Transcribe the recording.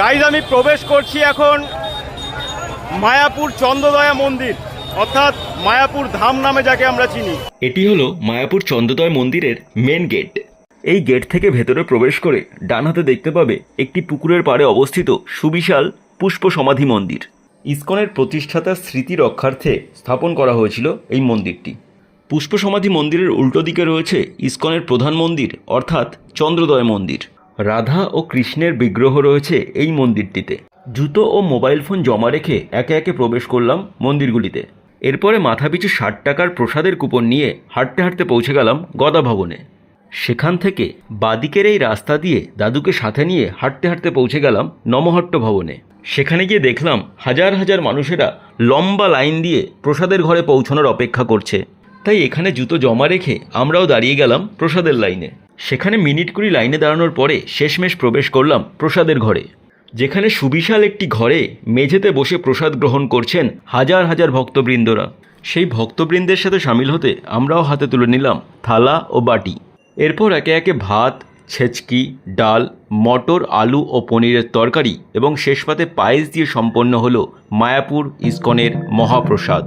Guys আমি প্রবেশ করছি এখন মায়াপুর চন্দ্রদয়া মন্দির, অর্থাৎ মায়াপুর ধাম নামে যাকে আমরা চিনি। এটি হলো মায়াপুর চন্দ্রদয় মন্দিরের মেন গেট এই গেট থেকে ভেতরে প্রবেশ করে ডান হাতে দেখতে পাবে একটি পুকুরের পাড়ে অবস্থিত সুবিশাল পুষ্প সমাধি মন্দির। ইসকনের প্রতিষ্ঠাতার স্মৃতি রক্ষার্থে স্থাপন করা হয়েছিল এই মন্দিরটি। পুষ্প সমাধি মন্দিরের উল্টো দিকে রয়েছে ইসকনের প্রধান মন্দির, অর্থাৎ চন্দ্রদয় মন্দির। রাধা ও কৃষ্ণের বিগ্রহ রয়েছে এই মন্দিরটিতে। জুতো ও মোবাইল ফোন জমা রেখে একে একে প্রবেশ করলাম মন্দিরগুলিতে। এরপরে মাথাপিছু ষাট টাকার প্রসাদের কুপন নিয়ে হাঁটতে হাঁটতে পৌঁছে গেলাম গদা ভবনে সেখান থেকে বাদিকের এই রাস্তা দিয়ে দাদুকে সাথে নিয়ে হাঁটতে হাঁটতে পৌঁছে গেলাম নমহট্ট ভবনে। সেখানে গিয়ে দেখলাম হাজার হাজার মানুষেরা লম্বা লাইন দিয়ে প্রসাদের ঘরে পৌঁছানোর অপেক্ষা করছে। তাই এখানে জুতো জমা রেখে আমরাও দাঁড়িয়ে গেলাম প্রসাদের লাইনে। সেখানে মিনিট কুড়ি লাইনে দাঁড়ানোর পরে শেষমেশ প্রবেশ করলাম প্রসাদের ঘরে। যেখানে সুবিশাল একটি ঘরে মেঝেতে বসে প্রসাদ গ্রহণ করছেন হাজার হাজার ভক্তবৃন্দরা। সেই ভক্তবৃন্দের সাথে সামিল হতে আমরাও হাতে তুলে নিলাম থালা ও বাটি। এরপর একে একে ভাত, ছেচকি, ডাল, মটর, আলু ও পনিরের তরকারি এবং শেষ পাতে পায়েস দিয়ে সম্পন্ন হলো মায়াপুর ইস্কনের মহাপ্রসাদ।